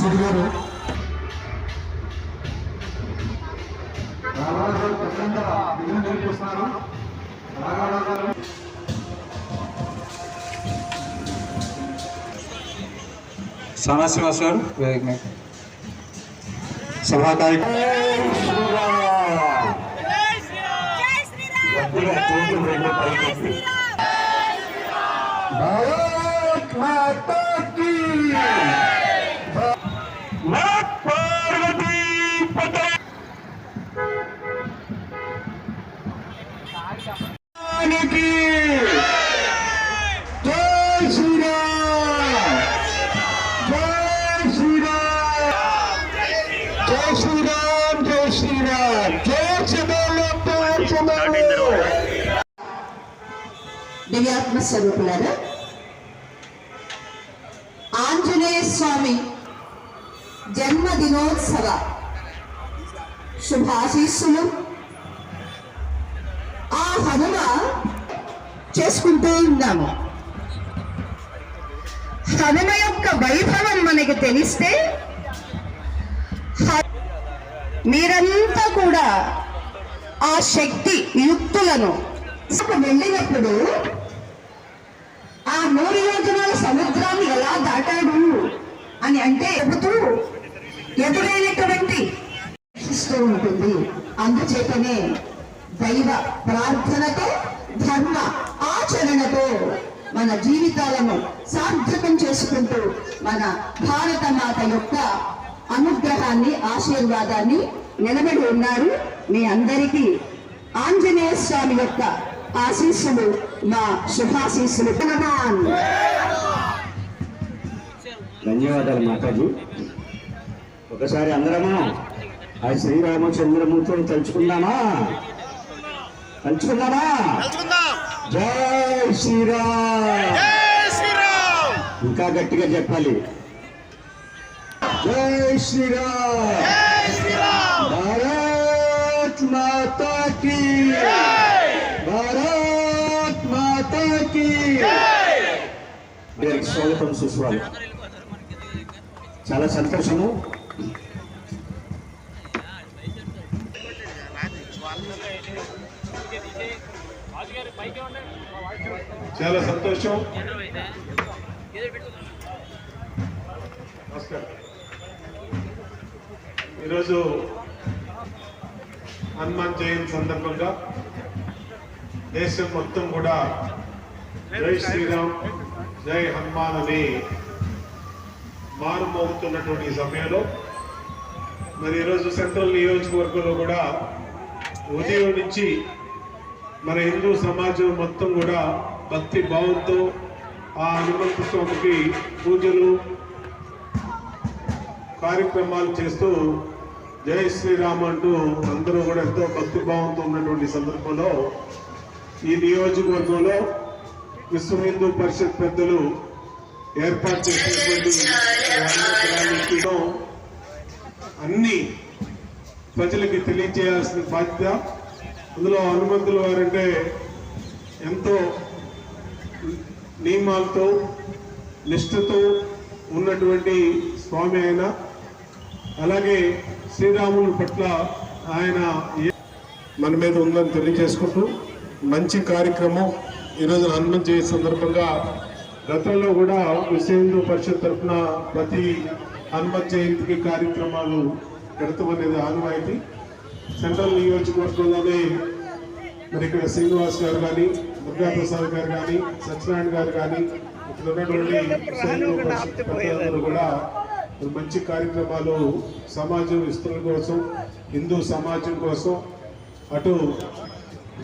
శ్రీనివాస్ రెడ్డి గారు రాఘవరావు గారు. ప్రజలంతా విజయం తెలియజేస్తున్నారు రాఘవరావు గారు సానా శ్రీనివాస్ గారు వేదిక మీద. సభా కార్యక్రమం భారత్ మాతా దివ్యాత్మ స్వరూపులారా ఆంజనేయ స్వామి జన్మదినోత్సవ శుభాశీస్సులు. ఆ హనుమ చేసుకుంటూ ఉన్నాము. హనుమ యొక్క వైభవం మనకి తెలిస్తే మీరంతా కూడా ఆ శక్తి యుక్తులను వెళ్ళినప్పుడు ఆ నూరు యోజనాల సముద్రాన్ని ఎలా దాటాడు అని అంటే చెబుతూ ఎదురైనటువంటి ఇస్తూ ఉంటుంది. అందుచేతనే దైవ ప్రార్థనతో ధర్మ ఆచరణతో మన జీవితాలను సార్థకం చేసుకుంటూ మన భారత మాత యొక్క అనుగ్రహాన్ని ఆశీర్వాదాన్ని నిలబడి ఉన్నారు. మీ అందరికీ ఆంజనేయ స్వామి యొక్క ఆశీస్సులు మా శుభాశీస్సులు. ధన్యవాదాలు మాతాజీ. ఒకసారి అందరము? ఆ శ్రీరామచంద్రమూర్తిని తలుచుకుందామా? తలుచుకుందామా? జై శ్రీరామ్. ఇంకా గట్టిగా చెప్పాలి. జై శ్రీరామ్. భారత్ మాతా కీ భారత్ మాతా కీ స్వాగతం సుస్వాగతం. చాలా సంతోషము. చాలా సంతోషం. నమస్కారం. ఈరోజు హనుమాన్ జయంతి సందర్భంగా దేశం మొత్తం కూడా జై శ్రీరామ్ జై హనుమాన్ అని మారుమోగుతున్నటువంటి సమయంలో. మరి ఈరోజు సెంట్రల్ నియోజకవర్గంలో కూడా ఉదయం నుంచి మన హిందూ సమాజం మొత్తం కూడా భక్తి భావంతో ఆ హనుమంత స్వామికి పూజలు కార్యక్రమాలు చేస్తూ జై శ్రీరామ్ అంటూ అందరూ కూడా ఎంతో భక్తి భావంతో ఉన్నటువంటి సందర్భంలో ఈ నియోజకవర్గంలో విశ్వ హిందూ పరిషత్ పెద్దలు ఏర్పాటు చేసినటువంటి అన్ని ప్రజలకి తెలియజేయాల్సిన బాధ్యత. అందులో హనుమంతుల వారంటే ఎంతో నియమాలతో నిష్ఠతో ఉన్నటువంటి స్వామి అయినా అలాగే శ్రీరాముని పట్ల ఆయన మన మీద ఉందని తెలియజేసుకుంటూ మంచి కార్యక్రమం ఈరోజు హనుమంత్ జయంతి సందర్భంగా గతంలో కూడా విశ్వ హిందూ పరిషత్ తరఫున ప్రతి హనుమంత్ జయంతికి కార్యక్రమాలు పెడతాం అనేది ఆనవాయితీ సెంట్రల్ నియోజకవర్గంలోనే మరి ఇక్కడ శ్రీనివాస్ గారు కానీ దుర్గా ప్రసాద్ గారు కానీ సత్యనారాయణ గారు కానీ ఇక్కడ ఉన్నటువంటి కూడా మంచి కార్యక్రమాలు సమాజం విస్తరణ కోసం హిందూ సమాజం కోసం అటు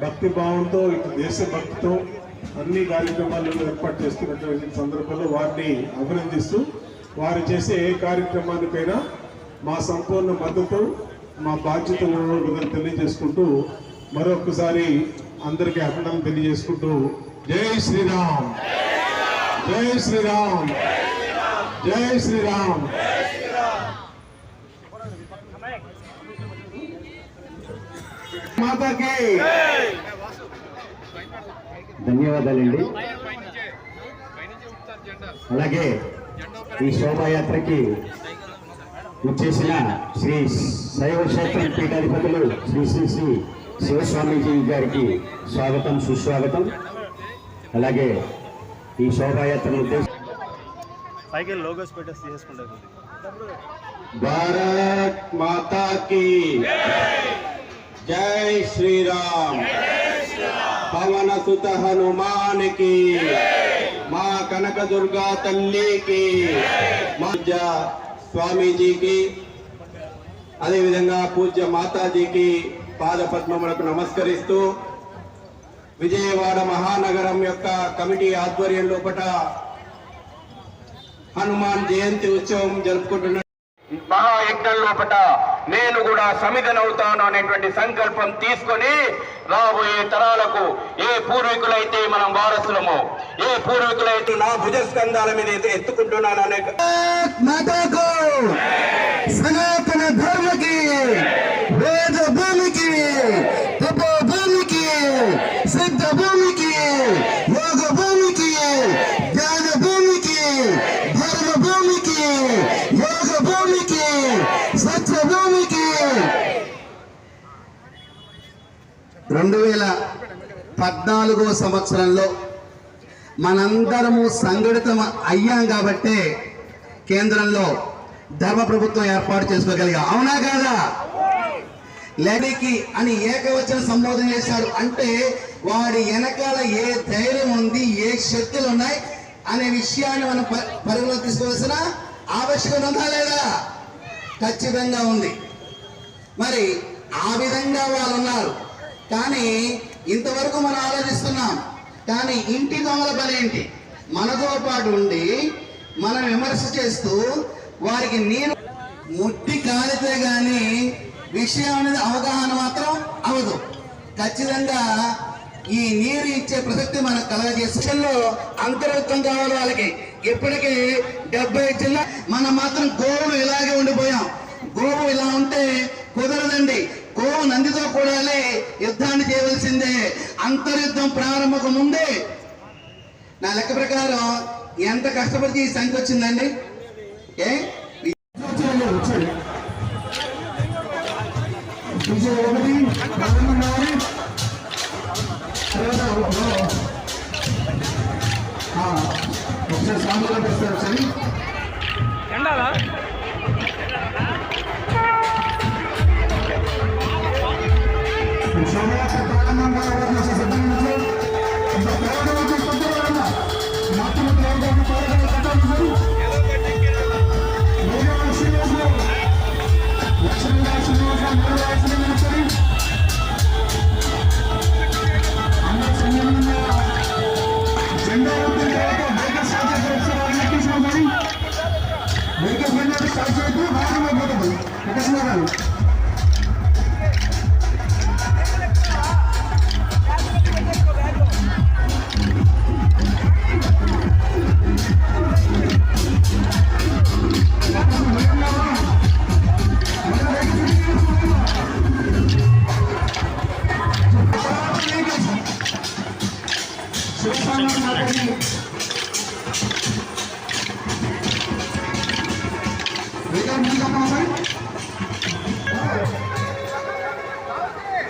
భక్తి భావంతో ఇటు దేశభక్తితో అన్ని కార్యక్రమాలు ఏర్పాటు చేస్తున్నటువంటి సందర్భంలో వారిని అభినందిస్తూ వారు చేసే ఏ కార్యక్రమానికైనా మా సంపూర్ణ మద్దతు మా బాధ్యతలను తెలియజేసుకుంటూ మరొకసారి అందరికీ అభినందన తెలియజేసుకుంటూ జై శ్రీరామ్. జై శ్రీరామ్. జై శ్రీరామ్. మాతాకి. ధన్యవాదాలండి. అలాగే ఈ శోభాయాత్రకి వచ్చేసిన శ్రీ శైవ క్షేత్రం పీఠాధిపతులు శ్రీ శ్రీ శ్రీ శివస్వామీజీ గారికి స్వాగతం సుస్వాగతం. అలాగే ఈ శోభాయాత్రను ఉద్దేశం పైకి లోగోస్ పెట్టేసి తీసేసుకుంటారు భారత్ మాతా జై శ్రీరామ్. పవన సుత హనుమానికి మా కనక దుర్గా తల్లికి స్వామీజీకి అదేవిధంగా పూజ్య మాతాజీకి పాదపద్మములకు నమస్కరిస్తూ విజయవాడ మహానగరం యొక్క కమిటీ ఆధ్వర్యంలోపట హనుమాన్ జయంతి ఉత్సవం జరుపుకుంటున్న మహాయజ్ఞం లోపట నేను కూడా సమిధనవుతాను అనేటువంటి సంకల్పం తీసుకొని రాబోయే తరాలకు ఏ పూర్వీకులైతే మనం వారసులమో ఏ పూర్వీకులైతే నా భుజస్కంధాల మీద ఎత్తుకుంటున్నాను అనే పద్నాలుగో సంవత్సరంలో మనందరము సంఘటితం అయ్యాం కాబట్టే కేంద్రంలో ధర్మ ప్రభుత్వం ఏర్పాటు చేసుకోగలిగా. అవునా కాదా? లేడికి అని ఏకవచన సంబోధన చేశాడు అంటే వాడి వెనకాల ఏ ధైర్యం ఉంది ఏ శక్తులు ఉన్నాయి అనే విషయాన్ని మనం పరిగణలో తీసుకోవాల్సిన ఆవశ్యకత ఉందా లేదా? ఖచ్చితంగా ఉంది. మరి ఆ విధంగా వాళ్ళు ఉన్నారు కానీ ఇంతవరకు మనం ఆలోచిస్తున్నాం కానీ ఇంటి దొంగల పని ఏంటి? మనతో పాటు ఉండి మనం విమర్శ చేస్తూ వారికి నీరు ముట్టి కాలితే కానీ విషయం అనేది అవగాహన మాత్రం అవదు ఖచ్చితంగా ఈ నీరు ఇచ్చే ప్రసక్తి మనకు కలగజేసలో అంతర్గతం కావాలి వాళ్ళకి. ఇప్పటికీ డెబ్బై జిల్లా మనం మాత్రం గోవులు ఇలాగే ఉండిపోయాం. గోవు ఇలా ఉంటే కుదరదండి. గోవు నందితో కూడాలి యుద్ధాన్ని చేయవలసిందే. అంతర్యుద్ధం ప్రారంభకు ముందే. నా లెక్క ప్రకారం ఎంత కష్టపడితే ఈ సంఖ్య వచ్చిందండి? ఏ? ఒకసారి సాంగ్లో పెడతారు Thank you.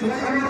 Thank you.